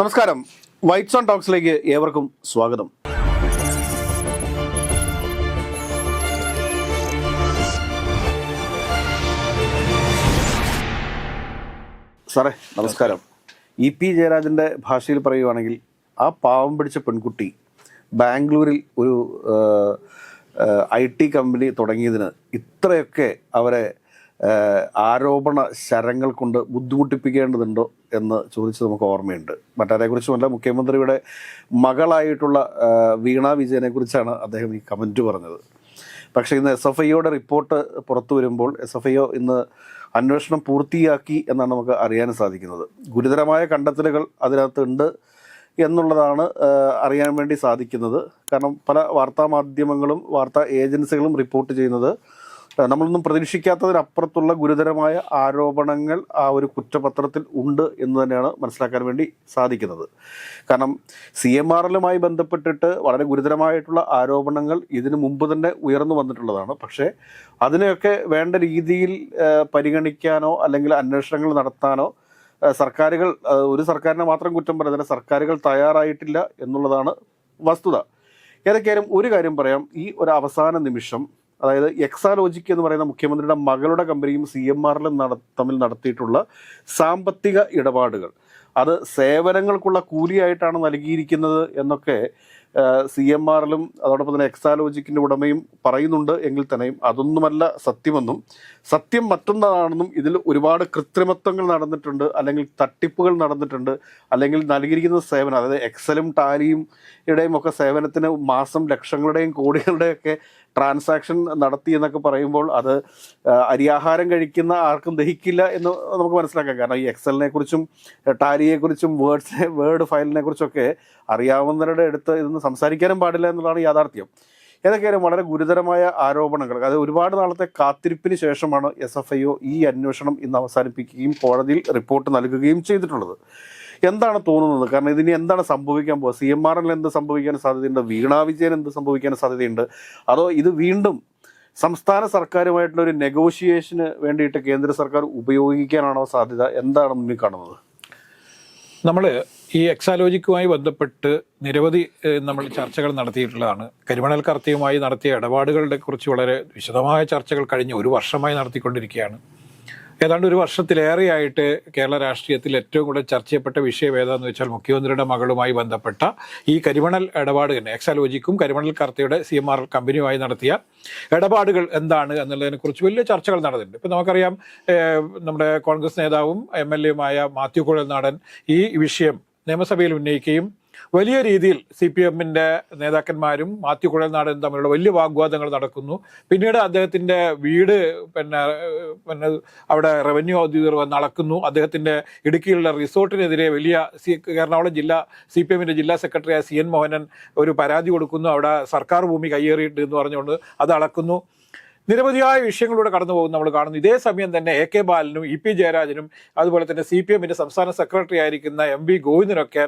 നമസ്കാരം. Whites on ടോക്സിലേക്ക് ഏവർക്കും സ്വാഗതം. സാറേ നമസ്കാരം. ഇ പി ജയരാജന്റെ ഭാഷയിൽ പറയുവാണെങ്കിൽ ആ പാവം പിടിച്ച പെൺകുട്ടി ബാംഗ്ലൂരിൽ ഒരു ഐ ടി കമ്പനി തുടങ്ങിയതിന് ഇത്രയൊക്കെ അവരെ ആരോപണ ശരങ്ങൾ കൊണ്ട് ബുദ്ധിമുട്ടിപ്പിക്കേണ്ടതുണ്ടോ എന്ന് ചോദിച്ചത് നമുക്ക് ഓർമ്മയുണ്ട്. മറ്റാരെക്കുറിച്ചുമല്ല മുഖ്യമന്ത്രിയുടെ മകളായിട്ടുള്ള വീണ വിജയനെക്കുറിച്ചാണ് അദ്ദേഹം ഈ കമന്റ് പറഞ്ഞത്. പക്ഷേ ഇന്ന് എസ് എഫ് ഐയുടെ റിപ്പോർട്ട് പുറത്തു വരുമ്പോൾ എസ് എഫ് ഐ ഇന്ന് അന്വേഷണം പൂർത്തിയാക്കി എന്നാണ് നമുക്ക് അറിയാൻ സാധിക്കുന്നത്. ഗുരുതരമായ കണ്ടെത്തലുകൾ അതിനകത്തുണ്ട് എന്നുള്ളതാണ് അറിയാൻ വേണ്ടി സാധിക്കുന്നത്. കാരണം പല വാർത്താ മാധ്യമങ്ങളും വാർത്താ ഏജൻസികളും റിപ്പോർട്ട് ചെയ്യുന്നത് നമ്മളൊന്നും പ്രതീക്ഷിക്കാത്തതിനപ്പുറത്തുള്ള ഗുരുതരമായ ആരോപണങ്ങൾ ആ ഒരു കുറ്റപത്രത്തിൽ ഉണ്ട് എന്ന് തന്നെയാണ് മനസ്സിലാക്കാൻ വേണ്ടി സാധിക്കുന്നത്. കാരണം സി എം ആർ എല്ലുമായി ബന്ധപ്പെട്ടിട്ട് വളരെ ഗുരുതരമായിട്ടുള്ള ആരോപണങ്ങൾ ഇതിനു മുമ്പ് തന്നെ ഉയർന്നു വന്നിട്ടുള്ളതാണ്. പക്ഷേ അതിനെയൊക്കെ വേണ്ട രീതിയിൽ പരിഗണിക്കാനോ അല്ലെങ്കിൽ അന്വേഷണങ്ങൾ നടത്താനോ സർക്കാരുകൾ ഒരു സർക്കാരിനെ മാത്രം കുറ്റം പറയുന്നതിന് സർക്കാരുകൾ തയ്യാറായിട്ടില്ല എന്നുള്ളതാണ് വസ്തുത. ഏതൊക്കെയായാലും ഒരു കാര്യം പറയാം ഈ ഒരു അവസാന നിമിഷം അതായത് എക്സാലോജിക് എന്ന് പറയുന്ന മുഖ്യമന്ത്രിയുടെ മകളുടെ കമ്പനിയും സി എം ആറിലും നട തമ്മിൽ നടത്തിയിട്ടുള്ള സാമ്പത്തിക ഇടപാടുകൾ. അത് സേവനങ്ങൾക്കുള്ള കൂലിയായിട്ടാണ് നൽകിയിരിക്കുന്നത് എന്നൊക്കെ സി എം ആറിലും അതോടൊപ്പം തന്നെ എക്സാലോജിക്കിന്റെ ഉടമയും പറയുന്നുണ്ട് എങ്കിൽ തന്നെയും അതൊന്നുമല്ല സത്യമെന്നും. സത്യം മറ്റൊന്നാണെന്നും ഇതിൽ ഒരുപാട് കൃത്രിമത്വങ്ങൾ നടന്നിട്ടുണ്ട് അല്ലെങ്കിൽ തട്ടിപ്പുകൾ നടന്നിട്ടുണ്ട് അല്ലെങ്കിൽ നൽകിയിരിക്കുന്ന സേവനം അതായത് എക്സലും ടാലിയും ഇടയും ഒക്കെ സേവനത്തിന് മാസം ലക്ഷങ്ങളുടെയും കോടികളുടെയും ഒക്കെ ട്രാൻസാക്ഷൻ നടത്തി എന്നൊക്കെ പറയുമ്പോൾ അത് അരിയാഹാരം കഴിക്കുന്ന ആർക്കും ദഹിക്കില്ല എന്ന് നമുക്ക് മനസ്സിലാക്കാം. കാരണം ഈ എക്സലിനെ കുറിച്ചും ടാലിയെ കുറിച്ചും വേർഡ്സ് വേർഡ് ഫയലിനെ കുറിച്ചൊക്കെ അറിയാവുന്നവരുടെ അടുത്ത് ഇതൊന്നും സംസാരിക്കാനും പാടില്ല എന്നുള്ളതാണ് യാഥാർത്ഥ്യം. ഏതൊക്കെയാലും വളരെ ഗുരുതരമായ ആരോപണങ്ങൾ. അതായത് ഒരുപാട് നാളത്തെ കാത്തിരിപ്പിന് ശേഷമാണ് എസ് എഫ് ഐ ഒ ഈ അന്വേഷണം ഇന്ന് അവസാനിപ്പിക്കുകയും കോടതിയിൽ റിപ്പോർട്ട് നൽകുകയും ചെയ്തിട്ടുള്ളത്. എന്താണ് തോന്നുന്നത്? കാരണം ഇതിന് എന്താണ് സംഭവിക്കാൻ പോകുക? സി എം ആർ എൽ എന്ത് സംഭവിക്കാൻ സാധ്യതയുണ്ട്? വീണാ വിജയൻ എന്ത് സംഭവിക്കാൻ സാധ്യതയുണ്ട്? അതോ ഇത് വീണ്ടും സംസ്ഥാന സർക്കാരുമായിട്ടുള്ള ഒരു നെഗോഷിയേഷന് വേണ്ടിയിട്ട് കേന്ദ്ര സർക്കാർ ഉപയോഗിക്കാനാണോ സാധ്യത? എന്താണ് മുന്നിൽ കാണുന്നത്? നമ്മൾ ഈ എക്സാലോജിക്കുമായി ബന്ധപ്പെട്ട് നിരവധി നമ്മൾ ചർച്ചകൾ നടത്തിയിട്ടുള്ളതാണ്. കരിമണൽ കർത്തിയുമായി നടത്തിയ ഇടപാടുകളെ കുറിച്ച് വളരെ വിശദമായ ചർച്ചകൾ കഴിഞ്ഞ് ഒരു വർഷമായി നടത്തിക്കൊണ്ടിരിക്കുകയാണ്. ഏതാണ്ട് ഒരു വർഷത്തിലേറെയായിട്ട് കേരള രാഷ്ട്രീയത്തിൽ ഏറ്റവും കൂടുതൽ ചർച്ച ചെയ്യപ്പെട്ട വിഷയം ഏതാന്ന് വെച്ചാൽ മുഖ്യമന്ത്രിയുടെ മകളുമായി ബന്ധപ്പെട്ട ഈ കരിമണൽ ഇടപാട് തന്നെ. എക്സാലോജിക്കും കരിമണൽ കർത്തയുടെ സി എം ആർ കമ്പനിയുമായി നടത്തിയ ഇടപാടുകൾ എന്താണ് എന്നുള്ളതിനെക്കുറിച്ച് വലിയ ചർച്ചകൾ നടന്നിട്ടുണ്ട്. ഇപ്പം നമുക്കറിയാം നമ്മുടെ കോൺഗ്രസ് നേതാവും എം എൽ എയുമായ മാത്യു കുഴൽ നാടൻ ഈ വിഷയം നിയമസഭയിൽ ഉന്നയിക്കുകയും വലിയ രീതിയിൽ സി പി എമ്മിന്റെ നേതാക്കന്മാരും മാത്യു കുഴൽനാടനും തമ്മിലുള്ള വലിയ വാഗ്വാദങ്ങൾ നടക്കുന്നു. പിന്നീട് അദ്ദേഹത്തിന്റെ വീട് പിന്നെ പിന്നെ അവിടെ റവന്യൂ ഔദ്യോഗികർ വന്ന് അളക്കുന്നു. അദ്ദേഹത്തിന്റെ ഇടുക്കിയിലുള്ള റിസോർട്ടിനെതിരെ വലിയ സി എറണാകുളം ജില്ലാ സി പി എമ്മിന്റെ ജില്ലാ സെക്രട്ടറിയായ സി എൻ മോഹനൻ ഒരു പരാതി കൊടുക്കുന്നു. അവിടെ സർക്കാർ ഭൂമി കയ്യേറിയിട്ട് എന്ന് പറഞ്ഞുകൊണ്ട് അത് അളക്കുന്നു. നിരവധിയായ വിഷയങ്ങളിലൂടെ കടന്നു പോകുന്ന നമ്മൾ കാണുന്നു. ഇതേ സമയം തന്നെ എ കെ ബാലനും ഇ പി ജയരാജനും അതുപോലെ തന്നെ സി പി എമ്മിന്റെ സംസ്ഥാന സെക്രട്ടറി ആയിരിക്കുന്ന എം വി ഗോവിന്ദനൊക്കെ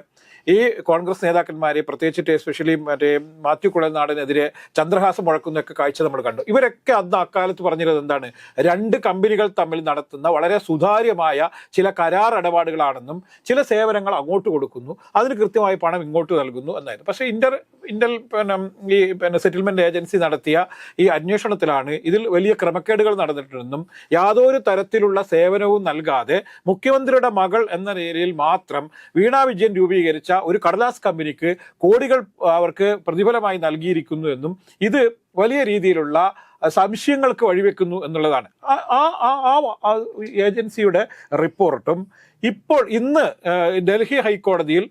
ഈ കോൺഗ്രസ് നേതാക്കന്മാരെ പ്രത്യേകിച്ചിട്ട് എസ്പെഷ്യലി മറ്റേ മാത്യു കുഴൽനാടിനെതിരെ ചന്ദ്രഹാസം മുഴക്കുന്നൊക്കെ കാഴ്ച നമ്മൾ കണ്ടു. ഇവരൊക്കെ അന്ന് അക്കാലത്ത് പറഞ്ഞിരുന്നത് എന്താണ്? രണ്ട് കമ്പനികൾ തമ്മിൽ നടത്തുന്ന വളരെ സുതാര്യമായ ചില കരാർ ഇടപാടുകളാണെന്നും ചില സേവനങ്ങൾ അങ്ങോട്ട് കൊടുക്കുന്നു. അതിന് കൃത്യമായി പണം ഇങ്ങോട്ട് നൽകുന്നു എന്നായിരുന്നു. പക്ഷേ ഇന്റർ ഇന്റൽ പിന്നെ ഈ പിന്നെ സെറ്റിൽമെന്റ് ഏജൻസി നടത്തിയ ഈ അന്വേഷണത്തിലാണ് ഇതിൽ വലിയ ക്രമക്കേടുകൾ നടന്നിട്ടുണ്ടെന്നും യാതൊരു തരത്തിലുള്ള സേവനവും നൽകാതെ മുഖ്യമന്ത്രിയുടെ മകൾ എന്ന നിലയിൽ മാത്രം വീണ വിജയൻ രൂപീകരിച്ച ഒരു കടലാസ് കമ്പനിക്ക് കോടികൾ അവർക്ക് പ്രതിഫലമായി നൽകിയിരിക്കുന്നു എന്നും ഇത് വലിയ രീതിയിലുള്ള സംശയങ്ങൾക്ക് വഴിവെക്കുന്നു എന്നുള്ളതാണ്. ആ- ആ- ആ- ഏജൻസിയുടെ റിപ്പോർട്ടും ഇപ്പോൾ ഇന്ന് ഡൽഹി ഹൈക്കോടതിയിൽ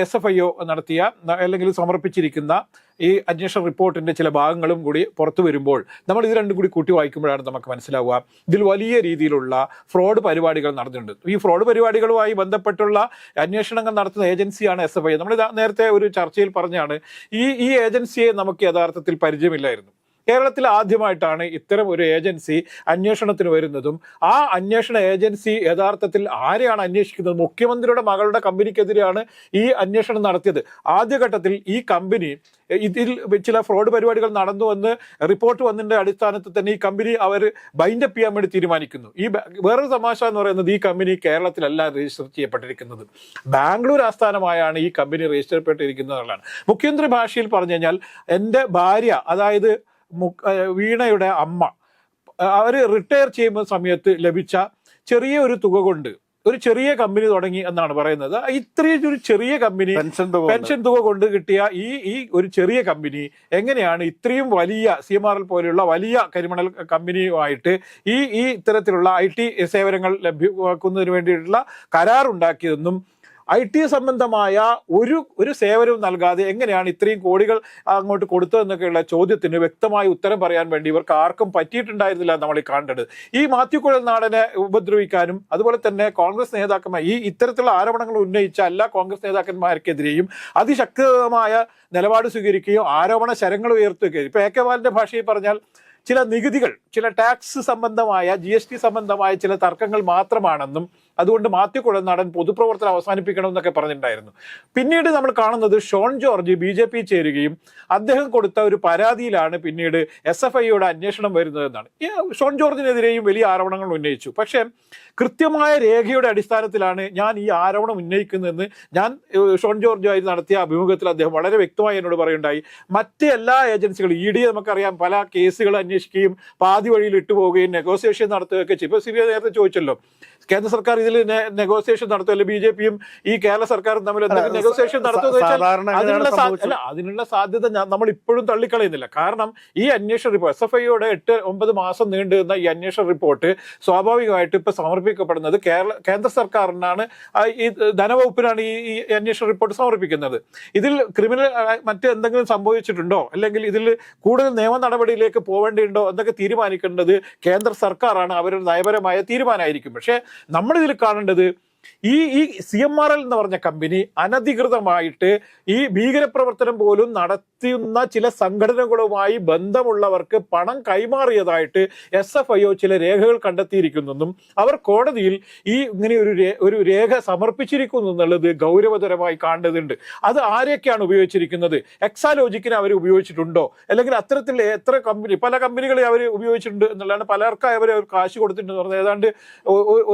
എസ് എഫ് ഐ ഒ നടത്തിയ അല്ലെങ്കിൽ സമർപ്പിച്ചിരിക്കുന്ന ഈ അന്വേഷണ റിപ്പോർട്ടിന്റെ ചില ഭാഗങ്ങളും കൂടി പുറത്തു വരുമ്പോൾ നമ്മൾ ഇത് രണ്ടും കൂടി കൂട്ടി വായിക്കുമ്പോഴാണ് നമുക്ക് മനസ്സിലാവുക. ഇതിൽ വലിയ രീതിയിലുള്ള ഫ്രോഡ് പരിപാടികൾ നടന്നിട്ടുണ്ട്. ഈ ഫ്രോഡ് പരിപാടികളുമായി ബന്ധപ്പെട്ടുള്ള അന്വേഷണങ്ങൾ നടത്തുന്ന ഏജൻസിയാണ് എസ് എഫ് ഐ നമ്മൾ നേരത്തെ ഒരു ചർച്ചയിൽ പറഞ്ഞാണ് ഈ ഈ ഏജൻസിയെ നമുക്ക് യഥാർത്ഥത്തിൽ പരിചയമില്ലായിരുന്നു. കേരളത്തിൽ ആദ്യമായിട്ടാണ് ഇത്തരം ഒരു ഏജൻസി അന്വേഷണത്തിന് വരുന്നതും. ആ അന്വേഷണ ഏജൻസി യഥാർത്ഥത്തിൽ ആരെയാണ് അന്വേഷിക്കുന്നത്? മുഖ്യമന്ത്രിയുടെ മകളുടെ കമ്പനിക്കെതിരെയാണ് ഈ അന്വേഷണം നടത്തിയത്. ആദ്യഘട്ടത്തിൽ ഈ കമ്പനി ഇതിൽ ചില ഫ്രോഡ് പരിപാടികൾ നടന്നു നടന്നുവെന്ന് റിപ്പോർട്ട് വന്നതിന്റെ അടിസ്ഥാനത്തിൽ തന്നെ ഈ കമ്പനി അവർ ബൈൻഡപ്പ് ചെയ്യാൻ വേണ്ടി തീരുമാനിക്കുന്നു. ഈ വേറൊരു തമാശ എന്ന് പറയുന്നത് ഈ കമ്പനി കേരളത്തിലല്ല രജിസ്റ്റർ ചെയ്യപ്പെട്ടിരിക്കുന്നത്. ബാംഗ്ലൂർ ആസ്ഥാനമായാണ് ഈ കമ്പനി രജിസ്റ്റർ ചെയ്യപ്പെട്ടിരിക്കുന്നത് എന്നുള്ളതാണ്. മുഖ്യമന്ത്രി ഭാഷയിൽ പറഞ്ഞു കഴിഞ്ഞാൽ എന്റെ ഭാര്യ അതായത് വീണയുടെ അമ്മ അവർ റിട്ടയർ ചെയ്യുന്ന സമയത്ത് ലഭിച്ച ചെറിയ ഒരു തുക കൊണ്ട് ഒരു ചെറിയ കമ്പനി തുടങ്ങി എന്നാണ് പറയുന്നത് ഇത്രയും ഒരു ചെറിയ കമ്പനി പെൻഷൻ തുക കൊണ്ട്. കിട്ടിയ ഈ ഈ ഒരു ചെറിയ കമ്പനി എങ്ങനെയാണ് ഇത്രയും വലിയ സി എം ആർ എൽ പോലെയുള്ള വലിയ കരിമണൽ കമ്പനിയുമായിട്ട് ഈ ഈ ഇത്തരത്തിലുള്ള ഐ ടി സേവനങ്ങൾ ലഭ്യമാക്കുന്നതിന് വേണ്ടിയിട്ടുള്ള കരാർ ഉണ്ടാക്കിയതെന്നും ഐ ടി സംബന്ധമായ ഒരു ഒരു സേവനവും നൽകാതെ എങ്ങനെയാണ് ഇത്രയും കോടികൾ അങ്ങോട്ട് കൊടുത്തതെന്നൊക്കെയുള്ള ചോദ്യത്തിന് വ്യക്തമായ ഉത്തരം പറയാൻ വേണ്ടി ഇവർക്ക് ആർക്കും പറ്റിയിട്ടുണ്ടായിരുന്നില്ല നമ്മൾ ഈ കണ്ടത് ഈ മാത്യു കുഴൽ നാടനെ ഉപദ്രവിക്കാനും അതുപോലെ തന്നെ കോൺഗ്രസ് നേതാക്കന്മാർ ഈ ഇത്തരത്തിലുള്ള ആരോപണങ്ങൾ ഉന്നയിച്ച എല്ലാ കോൺഗ്രസ് നേതാക്കന്മാർക്കെതിരെയും അതിശക്തമായ നിലപാട് സ്വീകരിക്കുകയും ആരോപണ ശരങ്ങൾ ഉയർത്തുകയും ഇപ്പൊ എ കെ ബാലിന്റെ ഭാഷയിൽ പറഞ്ഞാൽ ചില നികുതികൾ ചില ടാക്സ് സംബന്ധമായ ജി എസ് ടി സംബന്ധമായ ചില തർക്കങ്ങൾ മാത്രമാണെന്നും അതുകൊണ്ട് മാത്യു കുഴൽനാടൻ പൊതുപ്രവർത്തനം അവസാനിപ്പിക്കണം എന്നൊക്കെ പറഞ്ഞിട്ടുണ്ടായിരുന്നു. പിന്നീട് നമ്മൾ കാണുന്നത് Shone George B J P ചേരുകയും അദ്ദേഹം കൊടുത്ത ഒരു പരാതിയിലാണ് പിന്നീട് എസ് എഫ് ഐയുടെ അന്വേഷണം വരുന്നതെന്നാണ്. ഷോൺ ജോർജിനെതിരെയും വലിയ ആരോപണങ്ങൾ ഉന്നയിച്ചു. പക്ഷേ കൃത്യമായ രേഖയുടെ അടിസ്ഥാനത്തിലാണ് ഞാൻ ഈ ആരോപണം ഉന്നയിക്കുന്നതെന്ന് ഞാൻ ഷോൺ ജോർജുമായി നടത്തിയ അഭിമുഖത്തിൽ അദ്ദേഹം വളരെ വ്യക്തമായി എന്നോട് പറയുണ്ടായി മറ്റ് എല്ലാ ഏജൻസികളും ഇ ഡി നമുക്കറിയാം പല കേസുകൾ അന്വേഷിക്കുകയും പാതി വഴിയിൽ ഇട്ടുപോവുകയും നെഗോസിയേഷൻ നടത്തുകയൊക്കെ ചെയ്യും ഇപ്പൊ സിബിഐ നേരത്തെ ചോദിച്ചല്ലോ കേന്ദ്ര സർക്കാർ ഇതിൽ നെഗോസിയേഷൻ നടത്തുമല്ലോ ബി ജെ പിയും ഈ കേരള സർക്കാരും തമ്മിൽ എന്തെങ്കിലും നെഗോസിയേഷൻ നടത്തുക നടത്തുമെന്ന് വെച്ചാൽ അതിനുള്ള അല്ല അതിനുള്ള സാധ്യത നമ്മൾ ഇപ്പോഴും തള്ളിക്കളയുന്നില്ല. കാരണം ഈ അന്വേഷണ റിപ്പോർട്ട് എസ് എഫ് ഐയുടെ എട്ട് ഒമ്പത് മാസം നീണ്ടു നിന്ന ഈ അന്വേഷണ റിപ്പോർട്ട് സ്വാഭാവികമായിട്ട് ഇപ്പൊ സമർപ്പിക്കപ്പെടുന്നത്. കേരള കേന്ദ്ര സർക്കാരിനാണ് ഈ ധനവകുപ്പിനാണ് ഈ അന്വേഷണ റിപ്പോർട്ട് സമർപ്പിക്കുന്നത്. ഇതിൽ ക്രിമിനൽ മറ്റെന്തെങ്കിലും സംഭവിച്ചിട്ടുണ്ടോ? അല്ലെങ്കിൽ ഇതിൽ കൂടുതൽ നിയമ നടപടിയിലേക്ക് പോവേണ്ടിയുണ്ടോ? എന്നൊക്കെ തീരുമാനിക്കേണ്ടത് കേന്ദ്ര സർക്കാരാണ്. അവരുടെ നയപരമായ തീരുമാനമായിരിക്കും. പക്ഷേ നമ്മളിതിൽ കാണേണ്ടത് ഈ ഈ സി എം ആർ എൽ എന്ന് പറഞ്ഞ കമ്പനി അനധികൃതമായിട്ട് ഈ ഭീകരപ്രവർത്തനം പോലും നടത്തുന്ന ചില സംഘടനകളുമായി ബന്ധമുള്ളവർക്ക് പണം കൈമാറിയതായിട്ട് എസ് എഫ് ഐ ഒ ചില രേഖകൾ കണ്ടെത്തിയിരിക്കുന്നെന്നും അവർ കോടതിയിൽ ഈ ഇങ്ങനെ ഒരു ഒരു രേഖ സമർപ്പിച്ചിരിക്കുന്നു എന്നുള്ളത് ഗൗരവതരമായി കാണേണ്ടതുണ്ട് അത് ആരെയൊക്കെയാണ് ഉപയോഗിച്ചിരിക്കുന്നത്? എക്സാലോജിക്കിനെ അവർ ഉപയോഗിച്ചിട്ടുണ്ടോ? അല്ലെങ്കിൽ അത്തരത്തിൽ എത്ര കമ്പനി പല കമ്പനികളെ അവർ ഉപയോഗിച്ചിട്ടുണ്ട് എന്നുള്ളതാണ് പലർക്കായി അവർ കാശ് കൊടുത്തിട്ടുണ്ട് പറഞ്ഞാൽ ഏതാണ്ട്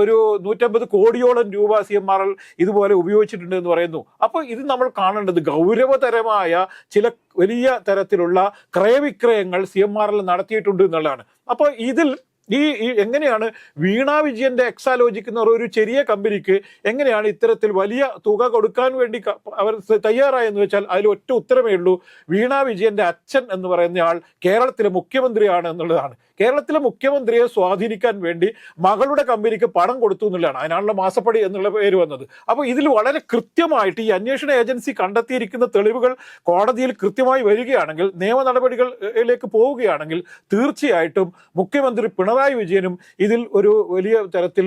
ഒരു നൂറ്റമ്പത് കോടിയോളം രൂപ സി എം ആർ ഇതുപോലെ ഉപയോഗിച്ചിട്ടുണ്ട് എന്ന് പറയുന്നു. അപ്പോൾ ഇത് നമ്മൾ കാണേണ്ടത് ഗൗരവതരമായ ചില വലിയ തരത്തിലുള്ള ക്രയവിക്രയങ്ങൾ സി എം ആർ എൽ നടത്തിയിട്ടുണ്ട് എന്നുള്ളതാണ്. അപ്പോൾ ഇതിൽ ഈ ഈ എങ്ങനെയാണ് വീണ വിജയന്റെ എക്സാലോജിക്ക് എന്ന് പറയുന്ന ഒരു ചെറിയ കമ്പനിക്ക് എങ്ങനെയാണ് ഇത്തരത്തിൽ വലിയ തുക കൊടുക്കാൻ വേണ്ടി അവർ തയ്യാറായെന്ന് വെച്ചാൽ അതിൽ ഒറ്റ ഉത്തരമേ ഉള്ളൂ. വീണ വിജയന്റെ അച്ഛൻ എന്ന് പറയുന്ന ആൾ കേരളത്തിലെ മുഖ്യമന്ത്രിയാണ് എന്നുള്ളതാണ്. കേരളത്തിലെ മുഖ്യമന്ത്രിയെ സ്വാധീനിക്കാൻ വേണ്ടി മകളുടെ കമ്പനിക്ക് പണം കൊടുത്തു എന്നുള്ളതാണ്. അതിനാണല്ലോ മാസപ്പടി എന്നുള്ള പേര് വന്നത്. അപ്പോൾ ഇതിൽ വളരെ കൃത്യമായിട്ട് ഈ അന്വേഷണ ഏജൻസി കണ്ടെത്തിയിരിക്കുന്ന തെളിവുകൾ കോടതിയിൽ കൃത്യമായി വരികയാണെങ്കിൽ നിയമ നടപടികളിലേക്ക് പോവുകയാണെങ്കിൽ തീർച്ചയായിട്ടും മുഖ്യമന്ത്രി പിണറായി വിജയനും ഇതിൽ ഒരു വലിയ തരത്തിൽ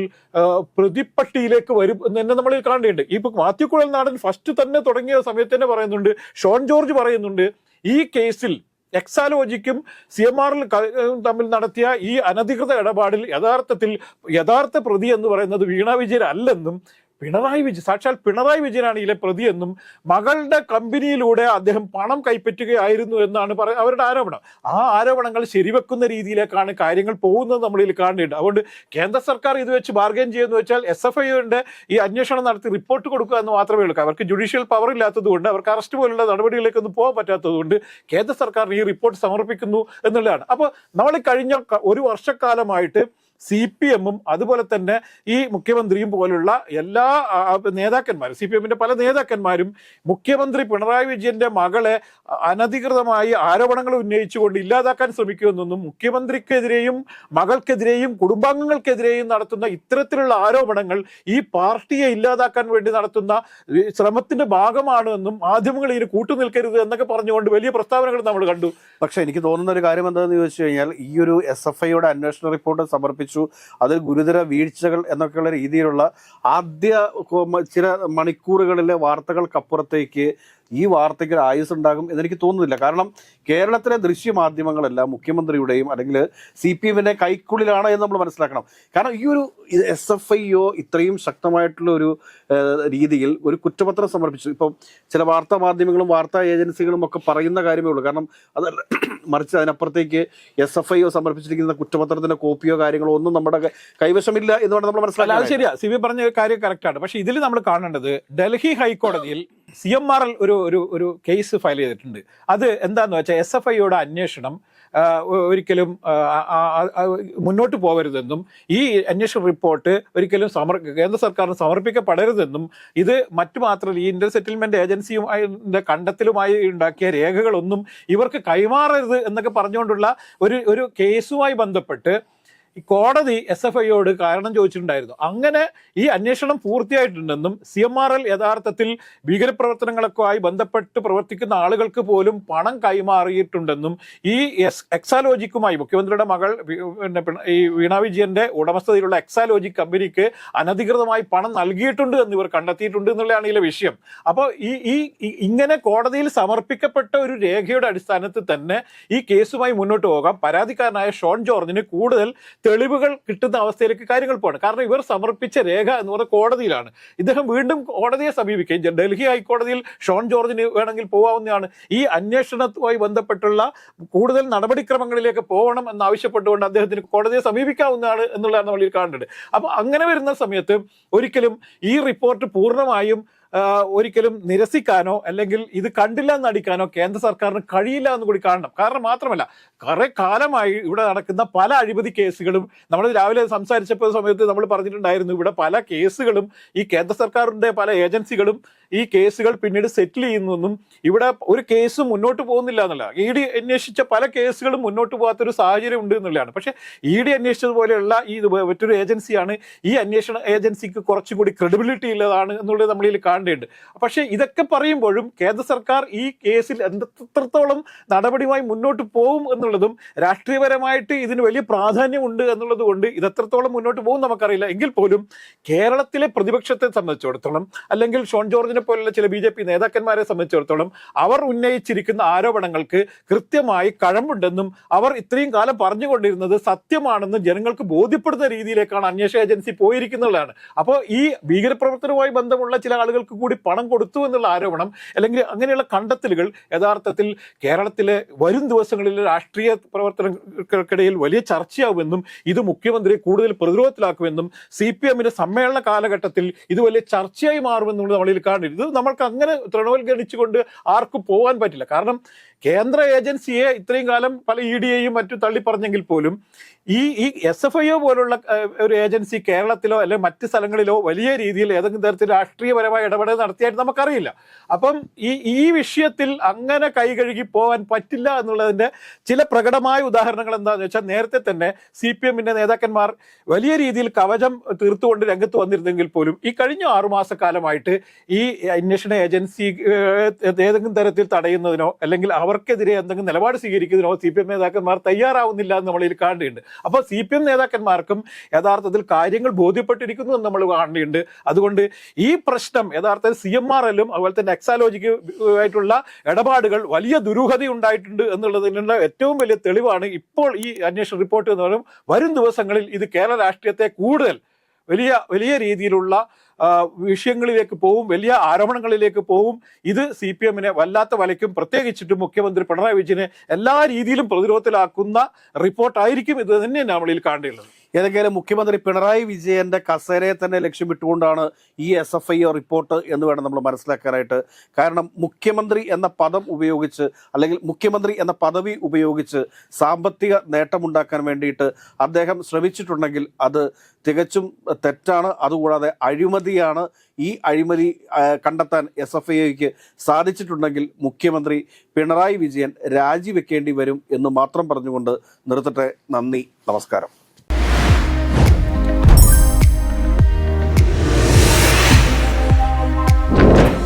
പ്രതിപ്പട്ടിയിലേക്ക് വരും എന്ന് തന്നെ നമ്മൾ കാണേണ്ടതുണ്ട് ഇപ്പൊ മാത്യു കുഴൽ നാടൻ ഫസ്റ്റ് തന്നെ തുടങ്ങിയ സമയത്ത് തന്നെ പറയുന്നുണ്ട്. ഷോൺ ജോർജ് പറയുന്നുണ്ട് ഈ കേസിൽ എക്സാലോജിക്കും സി എം ആറിൽ തമ്മിൽ നടത്തിയ ഈ അനധികൃത ഇടപാടിൽ യഥാർത്ഥത്തിൽ യഥാർത്ഥ പ്രതി എന്ന് പറയുന്നത് വീണ വിജയൻ അല്ലെന്നും പിണറായി വിജയൻ സാക്ഷാൽ പിണറായി വിജയനാണ് ഇതിലെ പ്രതിയെന്നും മകളുടെ കമ്പനിയിലൂടെ അദ്ദേഹം പണം കൈപ്പറ്റുകയായിരുന്നു എന്നാണ് പറ അവരുടെ ആരോപണം. ആ ആരോപണങ്ങൾ ശരിവെക്കുന്ന രീതിയിലേക്കാണ് കാര്യങ്ങൾ പോകുന്നത് നമ്മൾ ഇതിൽ കാണേണ്ടത് അതുകൊണ്ട് കേന്ദ്ര സർക്കാർ ഇത് വെച്ച് ബാർഗൈൻ ചെയ്യുന്നു വെച്ചാൽ എസ് എഫ് ഐയുടെ ഈ അന്വേഷണം നടത്തി റിപ്പോർട്ട് കൊടുക്കുക എന്ന് മാത്രമേ ഉള്ളൂ. അവർക്ക് ജുഡീഷ്യൽ പവർ ഇല്ലാത്തതുകൊണ്ട് അവർക്ക് അറസ്റ്റ് പോലുള്ള നടപടികളിലേക്കൊന്നും പോകാൻ പറ്റാത്തതുകൊണ്ട് കേന്ദ്ര സർക്കാർ ഈ റിപ്പോർട്ട് സമർപ്പിക്കുന്നു എന്നുള്ളതാണ്. അപ്പോൾ നമ്മൾ കഴിഞ്ഞ ഒരു വർഷക്കാലമായിട്ട് സി പി എമ്മും അതുപോലെ തന്നെ ഈ മുഖ്യമന്ത്രിയും പോലുള്ള എല്ലാ നേതാക്കന്മാരും സി പി എമ്മിന്റെ പല നേതാക്കന്മാരും മുഖ്യമന്ത്രി പിണറായി വിജയന്റെ മകളെ അനധികൃതമായി ആരോപണങ്ങൾ ഉന്നയിച്ചുകൊണ്ട് ഇല്ലാതാക്കാൻ ശ്രമിക്കുമെന്നൊന്നും മുഖ്യമന്ത്രിക്കെതിരെയും മകൾക്കെതിരെയും കുടുംബാംഗങ്ങൾക്കെതിരെയും നടത്തുന്ന ഇത്തരത്തിലുള്ള ആരോപണങ്ങൾ ഈ പാർട്ടിയെ ഇല്ലാതാക്കാൻ വേണ്ടി നടത്തുന്ന ശ്രമത്തിന്റെ ഭാഗമാണ് എന്നും മാധ്യമങ്ങൾ ഇതിന് കൂട്ടുനിൽക്കരുത് എന്നൊക്കെ പറഞ്ഞുകൊണ്ട് വലിയ പ്രസ്താവനകൾ നമ്മൾ കണ്ടു. പക്ഷെ എനിക്ക് തോന്നുന്ന ഒരു കാര്യം എന്താണെന്ന് ചോദിച്ചു കഴിഞ്ഞാൽ ഈ ഒരു എസ് എഫ് ഐയുടെ അന്വേഷണ റിപ്പോർട്ട് സമർപ്പിച്ചുകൊണ്ട് സംഭവിച്ചു അതിൽ ഗുരുതര വീഴ്ചകൾ എന്നൊക്കെയുള്ള രീതിയിലുള്ള ആദ്യ ചില മണിക്കൂറുകളിലെ വാർത്തകൾക്കപ്പുറത്തേക്ക് ഈ വാർത്തയ്ക്ക് ആയുസ് ഉണ്ടാകും എന്നെനിക്ക് തോന്നുന്നില്ല. കാരണം കേരളത്തിലെ ദൃശ്യമാധ്യമങ്ങളെല്ലാം മുഖ്യമന്ത്രിയുടെയും അല്ലെങ്കിൽ സി പി എമ്മിന്റെ കൈക്കുള്ളിലാണ് എന്ന് നമ്മൾ മനസ്സിലാക്കണം. കാരണം ഈ ഒരു എസ് എഫ് ഐ ഒ ഇത്രയും ശക്തമായിട്ടുള്ള ഒരു രീതിയിൽ ഒരു കുറ്റപത്രം സമർപ്പിച്ചു. ഇപ്പം ചില വാർത്താ മാധ്യമങ്ങളും വാർത്താ ഏജൻസികളും ഒക്കെ പറയുന്ന കാര്യമേ ഉള്ളൂ. കാരണം അതല്ല മറിച്ച് അതിനപ്പുറത്തേക്ക് എസ് എഫ് ഐയോ സമർപ്പിച്ചിരിക്കുന്ന കുറ്റപത്രത്തിന്റെ കോപ്പിയോ കാര്യങ്ങളോ ഒന്നും നമ്മുടെ കൈവശമില്ല എന്ന് വേണം നമ്മൾ അത് ശരിയാ. സി ബി പറഞ്ഞ കാര്യം കറക്റ്റാണ് പക്ഷെ ഇതിൽ നമ്മൾ കാണേണ്ടത് ഡൽഹി ഹൈക്കോടതിയിൽ സി എം ആർ എൽ ഒരു ഒരു കേസ് ഫയൽ ചെയ്തിട്ടുണ്ട്. അത് എന്താന്ന് വെച്ചാൽ എസ് എഫ് ഐയുടെ അന്വേഷണം ഒരിക്കലും മുന്നോട്ട് പോകരുതെന്നും ഈ അന്വേഷണ റിപ്പോർട്ട് ഒരിക്കലും സമർ കേന്ദ്ര സർക്കാരിന് സമർപ്പിക്കപ്പെടരുതെന്നും ഇത് മറ്റു മാത്രമല്ല ഈ ഇന്റർ സെറ്റിൽമെന്റ് ഏജൻസിയുമായി കണ്ടെത്തലുമായി ഉണ്ടാക്കിയ രേഖകളൊന്നും ഇവർക്ക് കൈമാറരുത് എന്നൊക്കെ പറഞ്ഞുകൊണ്ടുള്ള ഒരു ഒരു കേസുമായി ബന്ധപ്പെട്ട് ഈ കോടതി എസ് എഫ് ഐയോട് കാരണം ചോദിച്ചിട്ടുണ്ടായിരുന്നു. അങ്ങനെ ഈ അന്വേഷണം പൂർത്തിയായിട്ടുണ്ടെന്നും സി എം ആർ എൽ യഥാർത്ഥത്തിൽ ഭീകരപ്രവർത്തനങ്ങളൊക്കെ ആയി ബന്ധപ്പെട്ട് പ്രവർത്തിക്കുന്ന ആളുകൾക്ക് പോലും പണം കൈമാറിയിട്ടുണ്ടെന്നും ഈ എസ് എക്സാലോജിക്കുമായി മുഖ്യമന്ത്രിയുടെ മകൾ പിന്നെ ഈ വീണ വിജയന്റെ ഉടമസ്ഥതയിലുള്ള എക്സാലോജിക് കമ്പനിക്ക് അനധികൃതമായി പണം നൽകിയിട്ടുണ്ട് എന്ന് ഇവർ കണ്ടെത്തിയിട്ടുണ്ട് എന്നുള്ളതാണ് ഇതിലെ വിഷയം. അപ്പോൾ ഈ ഈ- ഇങ്ങനെ കോടതിയിൽ സമർപ്പിക്കപ്പെട്ട ഒരു രേഖയുടെ അടിസ്ഥാനത്തിൽ തന്നെ ഈ കേസുമായി മുന്നോട്ട് പോകാം. പരാതിക്കാരനായ ഷോൺ ജോർജിന് കൂടുതൽ തെളിവുകൾ കിട്ടുന്ന അവസ്ഥയിലേക്ക് കാര്യങ്ങൾ പോകണം കാരണം ഇവർ സമർപ്പിച്ച രേഖ എന്ന് പറഞ്ഞ കോടതിയിലാണ്. ഇദ്ദേഹം വീണ്ടും കോടതിയെ സമീപിക്കുകയും ഡൽഹി ഹൈക്കോടതിയിൽ ഷോൺ ജോർജിന് വേണമെങ്കിൽ പോകാവുന്നതാണ് ഈ അന്വേഷണവുമായി ബന്ധപ്പെട്ടുള്ള കൂടുതൽ നടപടിക്രമങ്ങളിലേക്ക് പോകണം എന്നാവശ്യപ്പെട്ടുകൊണ്ട് അദ്ദേഹത്തിന് കോടതിയെ സമീപിക്കാവുന്നതാണ് എന്നുള്ളതാണ് നമ്മൾ കാണേണ്ടത്. അപ്പൊ അങ്ങനെ വരുന്ന സമയത്ത് ഒരിക്കലും ഈ റിപ്പോർട്ട് പൂർണമായും ഒരിക്കലും നിരസിക്കാനോ അല്ലെങ്കിൽ ഇത് കണ്ടില്ല എന്ന് അടിക്കാനോ കേന്ദ്ര സർക്കാരിന് കഴിയില്ല എന്ന് കൂടി കാണണം. കാരണം മാത്രമല്ല കുറെ കാലമായി ഇവിടെ നടക്കുന്ന പല അഴിമതി കേസുകളും നമ്മൾ രാവിലെ സംസാരിച്ചപ്പോൾ സമയത്ത് നമ്മൾ പറഞ്ഞിട്ടുണ്ടായിരുന്നു ഇവിടെ പല കേസുകളും ഈ കേന്ദ്ര സർക്കാരിന്റെ പല ഏജൻസികളും ഈ കേസുകൾ പിന്നീട് സെറ്റിൽ ചെയ്യുന്നതെന്നും ഇവിടെ ഒരു കേസ് മുന്നോട്ട് പോകുന്നില്ല എന്നുള്ള ഇ ഡി അന്വേഷിച്ച പല കേസുകളും മുന്നോട്ട് പോകാത്തൊരു സാഹചര്യം ഉണ്ട് എന്നുള്ളതാണ്. പക്ഷേ ഇ ഡി അന്വേഷിച്ചതുപോലെയുള്ള ഈ മറ്റൊരു ഏജൻസിയാണ്. ഈ അന്വേഷണ ഏജൻസിക്ക് കുറച്ചും കൂടി ക്രെഡിബിലിറ്റി ഉള്ളതാണ് എന്നുള്ളത് നമ്മളിൽ കാണേണ്ടത് പക്ഷേ ഇതൊക്കെ പറയുമ്പോഴും കേന്ദ്ര സർക്കാർ ഈ കേസിൽ എത്രത്തോളം നടപടിയുമായി മുന്നോട്ട് പോകും എന്നുള്ളതും രാഷ്ട്രീയപരമായിട്ട് ഇതിന് വലിയ പ്രാധാന്യമുണ്ട് എന്നുള്ളത് കൊണ്ട് ഇത് എത്രത്തോളം മുന്നോട്ട് പോകും നമുക്കറിയില്ല. എങ്കിൽ പോലും കേരളത്തിലെ പ്രതിപക്ഷത്തെ സംബന്ധിച്ചിടത്തോളം അല്ലെങ്കിൽ ഷോൺ ജോർജിനെ പോലുള്ള ചില ബി ജെ പി നേതാക്കന്മാരെ സംബന്ധിച്ചിടത്തോളം അവർ ഉന്നയിച്ചിരിക്കുന്ന ആരോപണങ്ങൾക്ക് കൃത്യമായി കഴമ്പുണ്ടെന്നും അവർ ഇത്രയും കാലം പറഞ്ഞുകൊണ്ടിരുന്നത് സത്യമാണെന്ന് ജനങ്ങൾക്ക് ബോധ്യപ്പെടുന്ന രീതിയിലേക്കാണ് അന്വേഷണ ഏജൻസി പോയിരിക്കുന്നതാണ് അപ്പോൾ ഈ ഭീകരപ്രവർത്തനവുമായി ബന്ധമുള്ള ചില ആളുകൾക്ക് കൂടി പണം കൊടുത്തു എന്നുള്ള ആരോപണം അല്ലെങ്കിൽ അങ്ങനെയുള്ള കണ്ടെത്തലുകൾ യഥാർത്ഥത്തിൽ കേരളത്തിലെ വരും ദിവസങ്ങളിൽ രാഷ്ട്രീയ പ്രവർത്തനങ്ങൾക്കിടയിൽ വലിയ ചർച്ചയാവുമെന്നും ഇത് മുഖ്യമന്ത്രിയെ കൂടുതൽ പ്രതിരോധത്തിലാക്കുമെന്നും സി പി എമ്മിന്റെ സമ്മേളന കാലഘട്ടത്തിൽ ഇത് വലിയ ചർച്ചയായി മാറുമെന്നുള്ളത് നമ്മളിൽ കാണരുത് ഇത് നമ്മൾക്ക് അങ്ങനെ തൃണവൽഗണിച്ചുകൊണ്ട് ആർക്കും പോകാൻ പറ്റില്ല. കാരണം കേന്ദ്ര ഏജൻസിയെ ഇത്രയും കാലം പല ഇ ഡിയെയും മറ്റും തള്ളി പറഞ്ഞെങ്കിൽ പോലും ഈ ഈ എസ് എഫ് ഐ ഒ പോലുള്ള ഒരു ഏജൻസി കേരളത്തിലോ അല്ലെങ്കിൽ മറ്റ് സ്ഥലങ്ങളിലോ വലിയ രീതിയിൽ ഏതെങ്കിലും തരത്തിൽ രാഷ്ട്രീയപരമായ ഇടപെടൽ നടത്തിയായിട്ട് നമുക്കറിയില്ല. അപ്പം ഈ ഈ വിഷയത്തിൽ അങ്ങനെ കൈകഴുകി പോകാൻ പറ്റില്ല എന്നുള്ളതിന്റെ ചില പ്രകടമായ ഉദാഹരണങ്ങൾ എന്താണെന്ന് വെച്ചാൽ നേരത്തെ തന്നെ സി പി എമ്മിന്റെ നേതാക്കന്മാർ വലിയ രീതിയിൽ കവചം തീർത്തുകൊണ്ട് രംഗത്ത് വന്നിരുന്നെങ്കിൽ പോലും ഈ കഴിഞ്ഞ ആറുമാസക്കാലമായിട്ട് ഈ അന്വേഷണ ഏജൻസി ഏതെങ്കിലും തരത്തിൽ തടയുന്നതിനോ അല്ലെങ്കിൽ അവർക്കെതിരെ എന്തെങ്കിലും നിലപാട് സ്വീകരിക്കുന്നതിനോ സി പി എം നേതാക്കന്മാർ തയ്യാറാവുന്നില്ല എന്ന് നമ്മളിൽ കാണേണ്ടിയുണ്ട് അപ്പോൾ സി പി എം നേതാക്കന്മാർക്കും യഥാർത്ഥത്തിൽ കാര്യങ്ങൾ ബോധ്യപ്പെട്ടിരിക്കുന്നു എന്ന് നമ്മൾ കാണേണ്ടിയുണ്ട് അതുകൊണ്ട് ഈ പ്രശ്നം യഥാർത്ഥത്തിൽ സി എം ആർ എല്ലും അതുപോലെ തന്നെ എക്സാലോജിക്ക് ആയിട്ടുള്ള ഇടപാടുകൾ വലിയ ദുരൂഹത ഉണ്ടായിട്ടുണ്ട് എന്നുള്ളതിനുള്ള ഏറ്റവും വലിയ തെളിവാണ് ഇപ്പോൾ ഈ അന്വേഷണ റിപ്പോർട്ട് എന്ന് പറയുന്നത്. വരും ദിവസങ്ങളിൽ ഇത് കേരള രാഷ്ട്രീയത്തെ കൂടുതൽ വലിയ വലിയ രീതിയിലുള്ള വിഷയങ്ങളിലേക്ക് പോവും വലിയ ആരോപണങ്ങളിലേക്ക് പോവും. ഇത് സി പി എമ്മിനെ വല്ലാത്ത വലയ്ക്കും പ്രത്യേകിച്ചിട്ടും മുഖ്യമന്ത്രി പിണറായി വിജയനെ എല്ലാ രീതിയിലും പ്രതിരോധത്തിലാക്കുന്ന റിപ്പോർട്ടായിരിക്കും ഇത് തന്നെ നമ്മളിൽ കാണേണ്ടത്. ഏതൊക്കെയാലും മുഖ്യമന്ത്രി പിണറായി വിജയന്റെ കസേരയെ തന്നെ ലക്ഷ്യമിട്ടുകൊണ്ടാണ് ഈ എസ് എഫ് ഐ റിപ്പോർട്ട് എന്ന് വേണം നമ്മൾ മനസ്സിലാക്കാനായിട്ട്. കാരണം മുഖ്യമന്ത്രി എന്ന പദം ഉപയോഗിച്ച് അല്ലെങ്കിൽ മുഖ്യമന്ത്രി എന്ന പദവി ഉപയോഗിച്ച് സാമ്പത്തിക നേട്ടമുണ്ടാക്കാൻ വേണ്ടിയിട്ട് അദ്ദേഹം ശ്രമിച്ചിട്ടുണ്ടെങ്കിൽ അത് തികച്ചും തെറ്റാണ്. അതുകൂടാതെ അഴിമതിയാണ് ഈ അഴിമതി കണ്ടെത്താൻ എസ് എഫ് ഐക്ക് സാധിച്ചിട്ടുണ്ടെങ്കിൽ മുഖ്യമന്ത്രി പിണറായി വിജയൻ രാജിവെക്കേണ്ടി വരും എന്ന് മാത്രം പറഞ്ഞുകൊണ്ട് നിർത്തട്ടെ. നന്ദി. നമസ്കാരം.